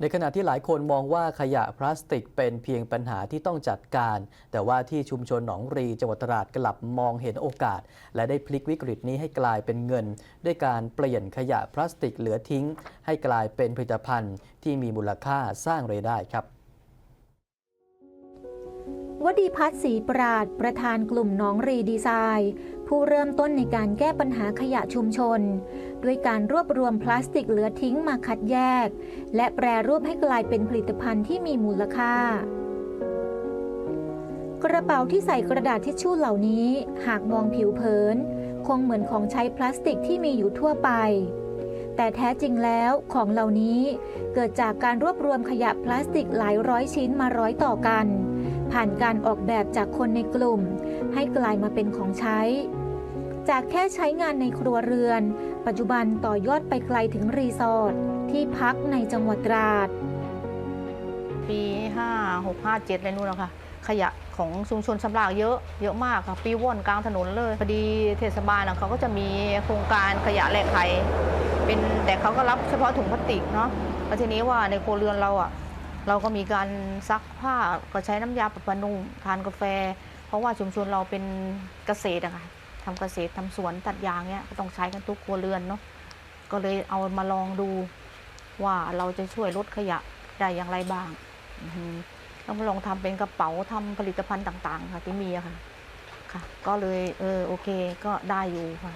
ในขณะที่หลายคนมองว่าขยะพลาสติกเป็นเพียงปัญหาที่ต้องจัดการ แต่ว่าที่ชุมชนหนองรีจังหวัดตราดกลับมองเห็นโอกาส และได้พลิกวิกฤตนี้ให้กลายเป็นเงิน ด้วยการเปลี่ยนขยะพลาสติกเหลือทิ้ง ให้กลายเป็นผลิตภัณฑ์ที่มีมูลค่าสร้างรายได้ครับวดีพัฒน์ศรีปราด ประธานกลุ่มน้องรีดีไซน์ ผู้เริ่มต้นในการแก้ปัญหาขยะชุมชน ด้วยการรวบรวมพลาสติกเหลือทิ้งมาคัดแยก และแปรรูปให้กลายเป็นผลิตภัณฑ์ที่มีมูลค่า กระเป๋าที่ใส่กระดาษทิชชู่เหล่านี้ หากมองผิวเผิน คงเหมือนของใช้พลาสติกที่มีอยู่ทั่วไป แต่แท้จริงแล้วของเหล่านี้เกิดจากการรวบรวมขยะพลาสติกหลายร้อยชิ้นมาร้อยต่อกันผ่านการออกแบบจากคนในกลุ่ม ให้กลายมาเป็นของใช้ จากแค่ใช้งานในครัวเรือน ปัจจุบันต่อยอดไปไกลถึงรีสอร์ทที่พักในจังหวัดตราด ปี 5 6 5 7อะไรนู่นนะคะขยะของชุมชนสำรากเยอะเยอะมากค่ะปีว่อนกลางถนนเลยพอดีเทศบาลอะเขาก็จะมีโครงการขยะแหลกไข่เป็นแต่เขาก็รับเฉพาะถุงพลาสติกเนาะแล้วทีนี้ว่าในครัวเรือนเราอะเราก็มีการซักผ้าก็ใช้น้ำยาปรับผ้านุ่มทานกาแฟ เพราะว่าชุมชนเราเป็นเกษตรอะค่ะ ทำเกษตรทำสวนตัดยางเนี้ยก็ต้องใช้กันทุกครัวเรือนเนาะก็เลยเอามาลองดูว่าเราจะช่วยลดขยะได้อย่างไรบ้างต้องลองทำเป็นกระเป๋าทำผลิตภัณฑ์ต่าง ๆ ค่ะที่มีอะค่ะค่ะ ก็เลยเออโอเคก็ได้อยู่ค่ะ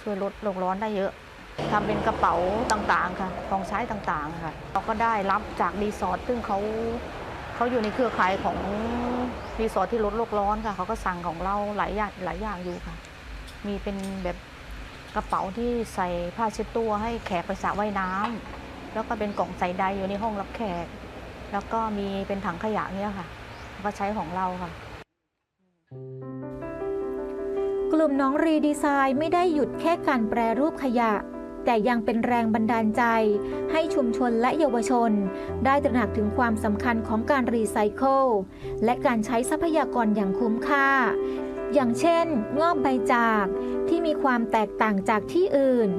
ช่วยลดโลกร้อนได้เยอะทำเป็นกระเป๋าต่างๆค่ะ ของใช้ต่างๆค่ะ เราก็ได้รับจากรีสอร์ทซึ่งเขา เขาอยู่ในเครือข่ายของรีสอร์ทที่ลดโลกร้อนค่ะเขาก็สั่งของเราหลายอย่างหลายอย่างอยู่ค่ะ มีเป็นแบบกระเป๋าที่ใส่ผ้าเช็ดตัวให้แขกไปสระว่ายน้ำแล้วก็เป็นกล่องใส่ใดอยู่ในห้องรับแขก แล้วก็มีเป็นถังขยะเนี่ยค่ะก็ใช้ของเราค่ะ กลุ่มน้องรีดีไซน์ไม่ได้หยุดแค่การแปรรูปขยะ แต่ยังเป็นแรงบันดาลใจ ให้ชุมชนและเยาวชน ได้ตระหนักถึงความสำคัญของการรีไซเคิลและการใช้ทรัพยากรอย่างคุ้มค่า อย่างเช่นงอบใบจากที่มีความแตกต่างจากที่อื่น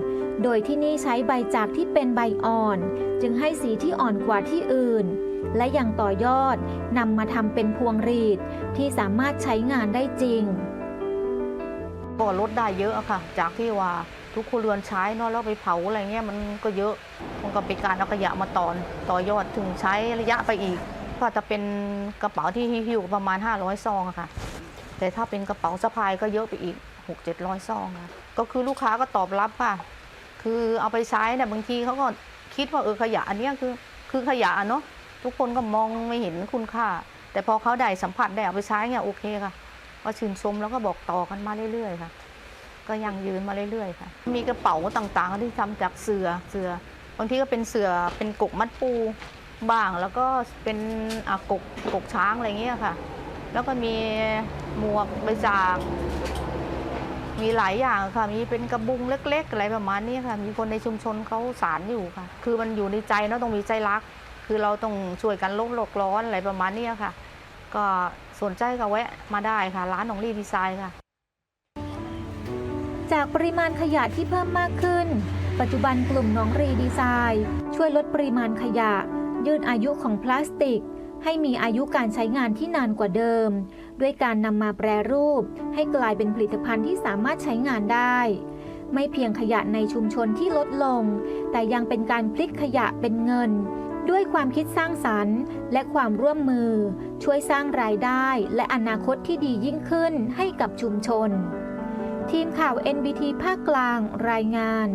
โดยที่นี่ใช้ใบจากที่เป็นใบอ่อน จึงให้สีที่อ่อนกว่าที่อื่น และยังต่อยอดนำมาทำเป็นพวงรีดที่สามารถใช้งานได้จริงก็ลดได้เยอะอะค่ะ จากที่ว่า ทุกครัวเรือนใช้เนอะแล้วไปเผาอะไรเงี้ยมันก็เยอะมันก็เป็นการเอาขยะมาตอนต่อยอดถึงใช้ระยะไปอีกก็จะเป็นกระเป๋าที่หิ้วประมาณ 500 ซองอะค่ะ แต่ถ้าเป็นกระเป๋าสะพายก็เยอะไปอีก 6 700 ซองค่ะก็คือลูกค้าก็ตอบรับค่ะ คือเอาไปใช้เนี่ยบางทีเขาก็คิดว่าเออขยะอันเนี้ยคือคือขยะอะเนาะทุกคนก็มองไม่เห็นคุณค่า แต่พอเขาได้สัมผัสได้เอาไปใช้เนี่ยโอเคค่ะก็ชื่นชมแล้วก็บอกต่อกันมาเรื่อยๆค่ะ ก็ยังยืนมาเรื่อยๆค่ะ มีกระเป๋าต่างๆที่ทำจากเสือเสือบางทีก็เป็นเสือเป็นกกมัดปูบ้างแล้วก็เป็นอะกกกกช้างอะไรเงี้ยค่ะ แล้วก็มีหมวกใบจาก มีหลายอย่างค่ะ มีเป็นกระบุงเล็ก ๆ อะไรประมาณนี้ค่ะ มีคนในชุมชนเขาสารอยู่ค่ะ คือมันอยู่ในใจเนอะต้องมีใจรัก คือเราต้องช่วยกันลดโลกร้อนอะไรประมาณนี้ค่ะ ก็สนใจก็แวะมาได้ค่ะ ร้านของรีดีไซน์ค่ะ จากปริมาณขยะที่เพิ่มมากขึ้น ปัจจุบันกลุ่มน้องรีดีไซน์ ช่วยลดปริมาณขยะ ยืดอายุของพลาสติก ให้มีอายุการใช้งานที่นานกว่าเดิม ด้วยการนำมาแปรรูป ให้กลายเป็นผลิตภัณฑ์ที่สามารถใช้งานได้ ไม่เพียงขยะในชุมชนที่ลดลง แต่ยังเป็นการพลิกขยะเป็นเงิน ด้วยความคิดสร้างสรรค์ และความร่วมมือ ช่วยสร้างรายได้ และอนาคตที่ดียิ่งขึ้นให้กับชุมชน ทีมข่าว NBT ภาคกลางรายงาน